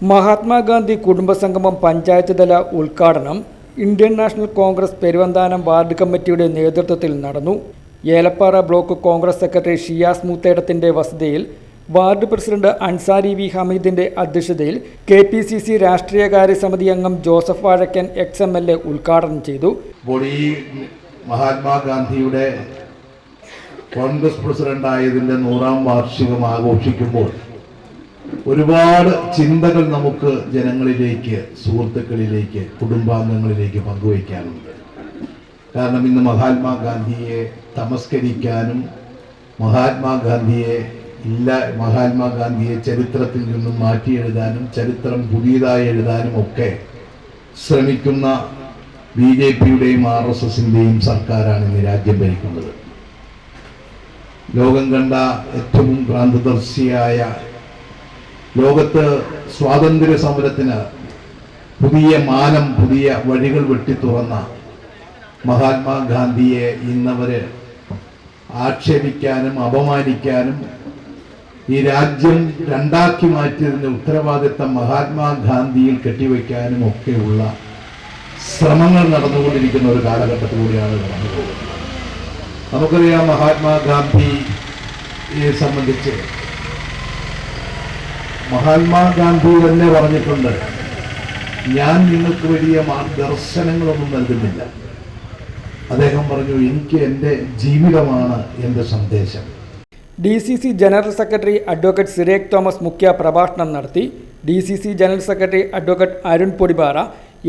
മഹാത്മാഗാന്ധി കുടുംബസംഗമം പഞ്ചായത്ത് തല ഉദ്ഘാടനം Indian National Congress Peruvanthanam ward കമ്മിറ്റിയുടെ നേതൃത്വത്തിൽ നടന്നു. Elappara block Congress secretary Shiyas മൂത്തേടത്തിന്റെ വസതിയിൽ വാർഡ് പ്രസിഡന്റ് അൻസാരി വി ഹമീദിന്റെ അധ്യക്ഷതയിൽ കെ പി സി സി രാഷ്ട്രീയകാര്യ സമിതി അംഗം Joseph Vazhakkan ex M L A ഉദ്ഘാടനം ചെയ്തു. മഹാത്മാഗാന്ധിയുടെ കോൺഗ്രസ് പ്രസിഡന്റ് ആയതിന്റെ നൂറാം വാർഷികം ആഘോഷിക്കുമ്പോൾ ഒരുപാട് ചിന്തകൾ നമുക്ക് ജനങ്ങളിലേക്ക് സുഹൃത്തുക്കളിലേക്ക് കുടുംബാംഗങ്ങളിലേക്ക് പങ്കുവയ്ക്കാനുണ്ട്. കാരണം ഇന്ന് മഹാത്മാഗാന്ധിയെ തമസ്കരിക്കാനും മഹാത്മാഗാന്ധിയെ ഇല്ല മഹാത്മാഗാന്ധിയെ ചരിത്രത്തിൽ നിന്നും മാറ്റി എഴുതാനും ചരിത്രം പുതിയതായി എഴുതാനും ഒക്കെ ശ്രമിക്കുന്ന ബി ജെ പിയുടെയും ആർ എസ് എസിന്റെയും സർക്കാരാണ് ഇന്ന് രാജ്യം ഭരിക്കുന്നത്. ലോകം കണ്ട ഏറ്റവും ക്രാന്തദർശിയായ ലോകത്ത് സ്വാതന്ത്ര്യ സമരത്തിന് പുതിയ മാനം പുതിയ വഴികൾ വെട്ടി തുറന്ന മഹാത്മാഗാന്ധിയെ ഇന്നവര് ആക്ഷേപിക്കാനും അപമാനിക്കാനും ഈ രാജ്യം രണ്ടാക്കി മാറ്റിയതിന്റെ ഉത്തരവാദിത്തം മഹാത്മാഗാന്ധിയിൽ കെട്ടിവെക്കാനും ഒക്കെയുള്ള ശ്രമങ്ങൾ നടന്നുകൊണ്ടിരിക്കുന്ന ഒരു കാലഘട്ടത്തിലൂടെയാണ് കടന്നു പോകുന്നത്. നമുക്കറിയാം മഹാത്മാഗാന്ധിയെ സംബന്ധിച്ച് മഹാത്മാഗാന്ധി തന്നെ പറഞ്ഞിട്ടുണ്ട് ഞാൻ നിങ്ങൾക്ക് വലിയ ദർശനങ്ങളൊന്നും നൽകുന്നില്ല. അദ്ദേഹം പറഞ്ഞു എനിക്ക് എന്റെ ജീവിതമാണ് എന്റെ സന്ദേശം. D C C general secretary advocate Sirekh Thomas മുഖ്യ പ്രഭാഷണം നടത്തി D C C general secretary advocate Arun Podipara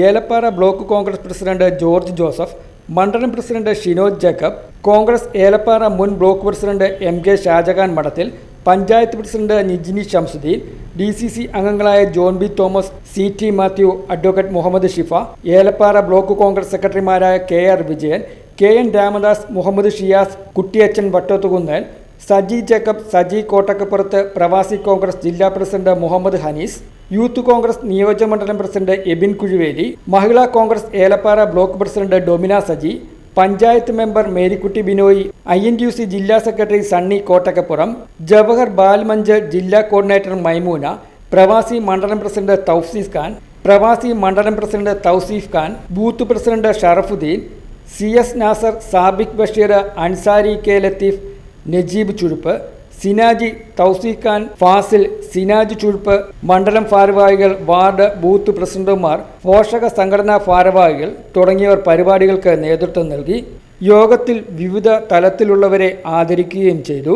Elappara block Congress president George Joseph മണ്ഡലം പ്രസിഡന്റ് ഷിനോജ് ജേക്കബ് കോൺഗ്രസ് ഏലപ്പാറ മുൻ block president M K Shajahan Madathil panchayat president Nijini Shamsuddeen D C C അംഗങ്ങളായ John B Thomas C T Mathew advocate Muhammad Shifa Elappara block Congress സെക്രട്ടറിമാരായ K R Vijayan K N Ramadas Muhammad Shiyas Kuttiyachan Vattothukunnel Saji Jacob Saji Kottakkapurath പ്രവാസി Congress ജില്ലാ president Muhammad Hanees youth Congress നിയോജകമണ്ഡലം president Ebin Kuzhuveli Mahila Congress Elappara block president Domina Saji panchayat member Marykutty Binoy I N U C ജില്ലാ secretary Sunny കോട്ടക്കപ്പുറം Jawahar Balmanch ജില്ലാ coordinator Maimoona പ്രവാസി മണ്ഡലം president Thouseef Khan പ്രവാസി മണ്ഡലം president Thouseef Khan booth president Sharafudheen C S Nasar Sabik Basheer Ansari K Latheef Najeeb Chuzhuppu Sinaji Thouseeq Khan Fasil Sinaji Chuzhuppu മണ്ഡലം ഭാരവാഹികൾ ward booth പ്രസിഡന്റുമാർ പോഷക സംഘടനാ ഭാരവാഹികൾ തുടങ്ങിയവർ പരിപാടികൾക്ക് നേതൃത്വം നൽകി യോഗത്തിൽ വിവിധ തലത്തിലുള്ളവരെ ആദരിക്കുകയും ചെയ്തു.